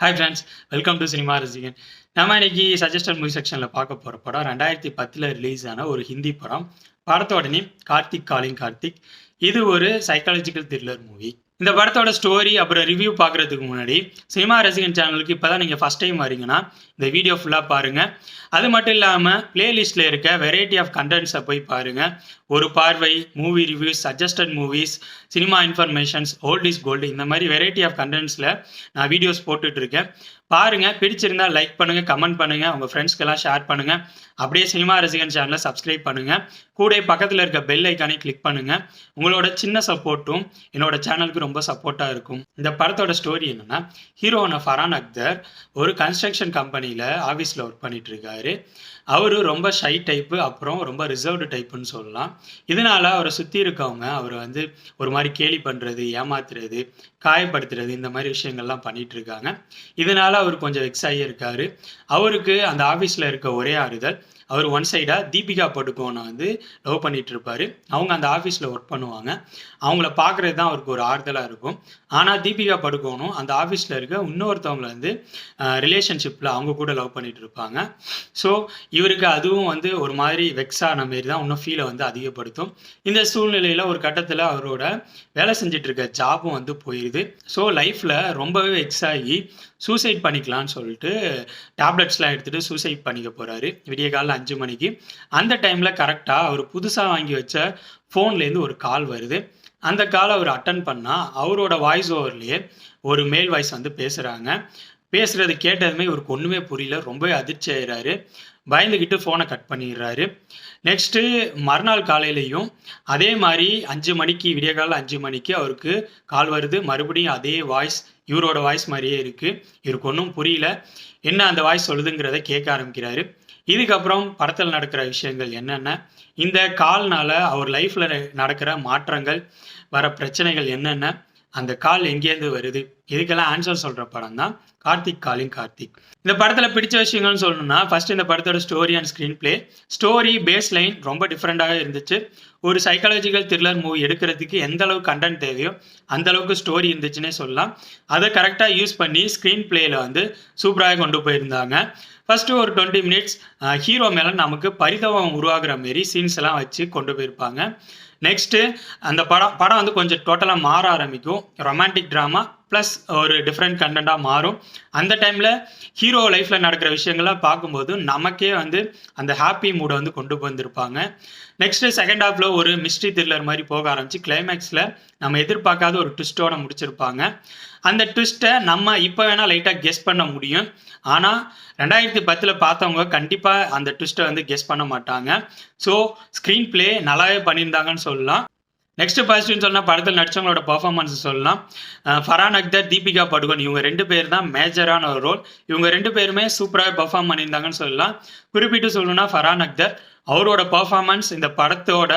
Hi friends welcome to cinema Rasigan நம்ம இன்னைக்கு suggested movie செக்ஷனில் பார்க்க போகிற படம் ரெண்டாயிரத்தி பத்தில் ரிலீஸ் ஆன ஒரு ஹிந்தி படம். படத்தோட நேம் கார்த்திக் காலிங் கார்த்திக். இது ஒரு சைக்காலஜிக்கல் த்ரில்லர் மூவி இந்த படத்தோட ஸ்டோரி அப்புறம் ரிவ்யூ பார்க்குறதுக்கு முன்னாடி சினிமா ரசிகன் சேனலுக்கு இப்போ தான் நீங்கள் ஃபஸ்ட் டைம் வரீங்கன்னா இந்த வீடியோ ஃபுல்லாக பாருங்கள் அது மட்டும் இல்லாமல் பிளேலிஸ்ட்டில் இருக்க வெரைட்டி ஆஃப் கண்டென்ட்ஸை போய் பாருங்கள் ஒரு பார்வை movie reviews suggested movies cinema informations old is gold இந்த மாதிரி வெரைட்டி ஆஃப் கண்டென்ட்ஸில் நான் வீடியோஸ் போட்டுட்ருக்கேன் பாருங்கள் பிடிச்சிருந்தா லைக் பண்ணுங்கள் கமெண்ட் பண்ணுங்கள் உங்கள் ஃப்ரெண்ட்ஸ்க்கெல்லாம் ஷேர் பண்ணுங்கள் அப்படியே சினிமா ரசிகன் சேனலை சப்ஸ்கிரைப் பண்ணுங்கள் கூட பக்கத்தில் இருக்க பெல் ஐக்கானே கிளிக் பண்ணுங்கள் உங்களோட சின்ன சப்போர்ட்டும் என்னோட சேனலுக்கு ரொம்ப சப்போர்ட்டாக இருக்கும். இந்த படத்தோட ஸ்டோரி என்னன்னா ஹீரோன ஃபரான் அக்தர் ஒரு கன்ஸ்ட்ரக்ஷன் கம்பெனியில் ஆஃபீஸில் ஒர்க் பண்ணிட்டு இருக்காரு. அவர் ரொம்ப ஷை டைப்பு அப்புறம் ரொம்ப ரிசர்வ்டு டைப்புன்னு சொல்லலாம். இதனால அவரை சுற்றி இருக்கவங்க அவரை வந்து ஒரு மாதிரி கேலி பண்ணுறது ஏமாத்துறது காயப்படுத்துறது இந்த மாதிரி விஷயங்கள்லாம் பண்ணிட்டு இருக்காங்க இதனால அவர் கொஞ்சம் வெக்ஸ் ஆகி இருக்காரு அவருக்கு அந்த ஆஃபீஸில் இருக்க ஒரே ஆறுதல் அவர் ஒன் சைடாக தீபிகா படுகோனை வந்து லவ் பண்ணிட்டு இருப்பாரு. அவங்க அந்த ஆஃபீஸில் ஒர்க் பண்ணுவாங்க. அவங்கள பார்க்குறது தான் அவருக்கு ஒரு ஆறுதலாக இருக்கும். ஆனால் தீபிகா படுகோனும் அந்த ஆஃபீஸில் இருக்க இன்னொருத்தவங்களை வந்து ரிலேஷன்ஷிப்பில் அவங்க கூட லவ் பண்ணிட்டு இருப்பாங்க. ஸோ இவருக்கு அதுவும் வந்து ஒரு மாதிரி வெக்ஸான மாரி தான் இன்னும் ஃபீலை வந்து அதிகப்படுத்தும். இந்த சூழ்நிலையில் ஒரு கட்டத்தில் அவரோட வேலை செஞ்சுட்டு இருக்க ஜாபும் வந்து போயிடுது ஸோ லைஃப்பில் ரொம்பவே வெக்ஸ் ஆகி சூசைட் பண்ணிக்கலாம்னு சொல்லிட்டு டேப்லெட்ஸ்லாம் எடுத்துகிட்டு சூசைட் பண்ணிக்க போகிறாரு விடிய காலைல அஞ்சு மணிக்கு. அந்த டைமில் கரெக்டாக அவர் புதுசாக வாங்கி வச்ச ஃபோன்லேருந்து ஒரு கால் வருது. அந்த கால் அவர் அட்டன் பண்ணால் அவரோட வாய்ஸ் ஓவர்லேயே ஒரு மேல் வாய்ஸ் வந்து பேசுகிறாங்க பேசுகிறது கேட்டதுமே இவருக்கு ஒன்றுமே புரியல. ரொம்பவே அதிர்ச்சி ஆயிடுறாரு பயந்துக்கிட்டு ஃபோனை கட் பண்ணிடுறாரு. நெக்ஸ்ட்டு மறுநாள் காலையிலையும் அதே மாதிரி அஞ்சு மணிக்கு விடிய காலையில் அஞ்சு மணிக்கு அவருக்கு கால் வருது. மறுபடியும் அதே வாய்ஸ் இவரோட வாய்ஸ் மாதிரியே இருக்குது இவருக்கு ஒன்றும் புரியல. என்ன அந்த வாய்ஸ் சொல்லுதுங்கிறத கேட்க ஆரம்பிக்கிறாரு. இதுக்கப்புறம் படத்தில் நடக்கிற விஷயங்கள் என்னென்ன? இந்த கால்னால் அவர் லைஃப்பில் நடக்கிற மாற்றங்கள் வர பிரச்சனைகள் என்னென்ன? அந்த கால் எங்கேருந்து வருது? இதுக்கெல்லாம் ஆன்சர் சொல்கிற படம் தான் கார்த்திக் காலிங் கார்த்திக். இந்த படத்தில் பிடிச்ச விஷயங்கள்னு சொல்லணும்னா ஃபர்ஸ்ட் இந்த படத்தோட story and screenplay story base line ரொம்ப டிஃப்ரெண்ட்டாக இருந்துச்சு. ஒரு சைக்காலஜிக்கல் த்ரில்லர் மூவி எடுக்கிறதுக்கு எந்த அளவுக்கு கண்டென்ட் தேவையோ அந்த அளவுக்கு ஸ்டோரி இருந்துச்சுன்னே சொல்லலாம். அதை கரெக்டாக யூஸ் பண்ணி ஸ்க்ரீன் பிளேயில் வந்து சூப்பராக கொண்டு போயிருந்தாங்க. ஃபஸ்ட்டு ஒரு டுவெண்ட்டி மினிட்ஸ் ஹீரோ மேலே நமக்கு பரிதவம் உருவாகிற மாரி சீன்ஸ் எல்லாம் வச்சு கொண்டு போயிருப்பாங்க. நெக்ஸ்ட்டு அந்த படம் படம் வந்து கொஞ்சம் டோட்டலாக மாற ஆரம்பிக்கும். ரொமான்டிக் ட்ராமா ப்ளஸ் ஒரு டிஃப்ரெண்ட் கண்டென்ட்டாக மாறும். அந்த டைமில் ஹீரோ லைஃப்பில் நடக்கிற விஷயங்கள்லாம் பார்க்கும்போது நமக்கே வந்து அந்த ஹாப்பி மூடை வந்து கொண்டு வந்திருப்பாங்க நெக்ஸ்ட்டு செகண்ட் ஹாஃபில் ஒரு மிஸ்ட்ரி த்ரில்லர் மாதிரி போக ஆரம்பிச்சு கிளைமேக்ஸில் நம்ம எதிர்பார்க்காத ஒரு ட்விஸ்ட்டோட முடிச்சிருப்பாங்க. அந்த ட்விஸ்ட்டை நம்ம இப்போ வேணால் லைட்டாக கெஸ் பண்ண முடியும். ஆனால் ரெண்டாயிரத்தி பத்தில் பார்த்தவங்க கண்டிப்பாக அந்த ட்விஸ்ட்டை வந்து கெஸ் பண்ண மாட்டாங்க. ஸோ ஸ்க்ரீன் பிளே நல்லாவே பண்ணியிருந்தாங்கன்னு சொல்லலாம். நெக்ஸ்ட் பாசிட்டிவ்னு சொன்னால் படத்தில் நடிச்சவங்களோட பர்ஃபார்மன்ஸ் சொல்லலாம். ஃபரான் அக்தர் தீபிகா படுகோன் இவங்க ரெண்டு பேர் தான் மேஜரான ஒரு ரோல் இவங்க ரெண்டு பேருமே சூப்பராக பர்ஃபார்ம் பண்ணியிருந்தாங்கன்னு சொல்லலாம். குறிப்பிட்டு சொல்லணும்னா ஃபரான் அக்தர் அவரோட பர்ஃபார்மன்ஸ் இந்த படத்தோட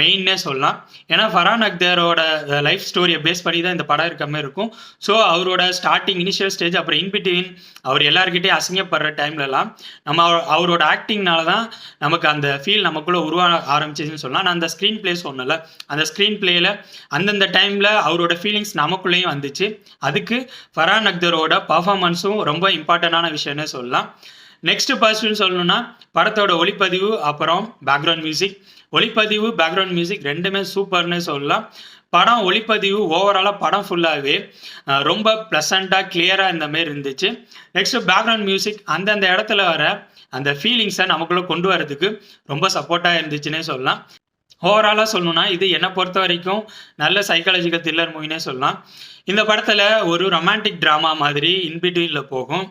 மெயின்னே சொல்லலாம். ஏன்னா ஃபரான் அக்தரோட லைஃப் ஸ்டோரியை பேஸ் பண்ணி தான் இந்த படம் இருக்க மாதிரி இருக்கும். ஸோ அவரோட ஸ்டார்டிங் இனிஷியல் ஸ்டேஜ் அப்புறம் இன்பிட்வீன் அவர் எல்லாருக்கிட்டே அசிங்கப்படுற டைம்லலாம் நம்ம அவரோட ஆக்டிங்னால தான் நமக்கு அந்த ஃபீல் நமக்குள்ளே உருவாக ஆரம்பிச்சதுன்னு சொல்லலாம். நான் அந்த ஸ்க்ரீன் பிளே சொன்னல அந்த ஸ்க்ரீன் பிளேயில் அந்தந்த டைமில் அவரோட ஃபீலிங்ஸ் நமக்குள்ளேயும் வந்துச்சு. அதுக்கு ஃபரான் அக்தரோட பர்ஃபார்மன்ஸும் ரொம்ப இம்பார்ட்டண்டான விஷயம்னே சொல்லலாம். நெக்ஸ்ட் பாசிட்டிவ்னு சொல்லணும்னா படத்தோட ஒளிப்பதிவு அப்புறம் பேக்ரவுண்ட் மியூசிக் ஒளிப்பதிவு பேக்ரவுண்ட் மியூசிக் ரெண்டுமே சூப்பர்னு சொல்லலாம். படம் ஒளிப்பதிவு ஓவராலாக படம் ஃபுல்லாகவே ரொம்ப ப்ளசண்ட்டாக கிளியராக இந்த மாதிரி இருந்துச்சு. நெக்ஸ்ட் பேக்ரவுண்ட் மியூசிக் அந்தந்த இடத்துல வர அந்த ஃபீலிங்ஸை நமக்குள்ளே கொண்டு வரதுக்கு ரொம்ப சப்போர்ட்டாக இருந்துச்சுன்னே சொல்லலாம். ஓவராலாக சொல்லணும்னா இது என்னை பொறுத்த வரைக்கும் நல்ல சைக்காலஜிக்கல் த்ரில்லர் மூவினே சொல்லலாம். இந்த படத்தில் ஒரு ரொமான்டிக் ட்ராமா மாதிரி இன்பிட்வீனில் போகும்.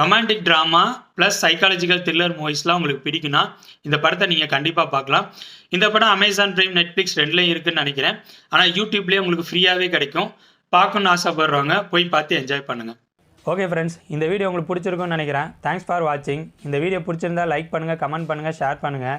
Romantic drama plus psychological thriller மூவிஸ்லாம் உங்களுக்கு பிடிக்குன்னா இந்த படத்தை நீங்கள் கண்டிப்பாக பார்க்கலாம். இந்த படம் அமேசான் ப்ரைம் நெட்ஃப்ளிக்ஸ் ரெண்டுலேயும் இருக்குதுன்னு நினைக்கிறேன். ஆனால் யூடியூப்லேயே உங்களுக்கு ஃப்ரீயாகவே கிடைக்கும். பார்க்கணுன்னு ஆசைப்படுறவங்க போய் பார்த்து என்ஜாய் பண்ணுங்கள் ஓகே ஃப்ரெண்ட்ஸ் இந்த வீடியோ உங்களுக்கு பிடிச்சிருக்கும்னு நினைக்கிறேன். தேங்க்ஸ் ஃபார் வாட்சிங் இந்த வீடியோ பிடிச்சிருந்தா லைக் பண்ணுங்கள் கமெண்ட் பண்ணுங்கள் ஷேர் பண்ணுங்கள்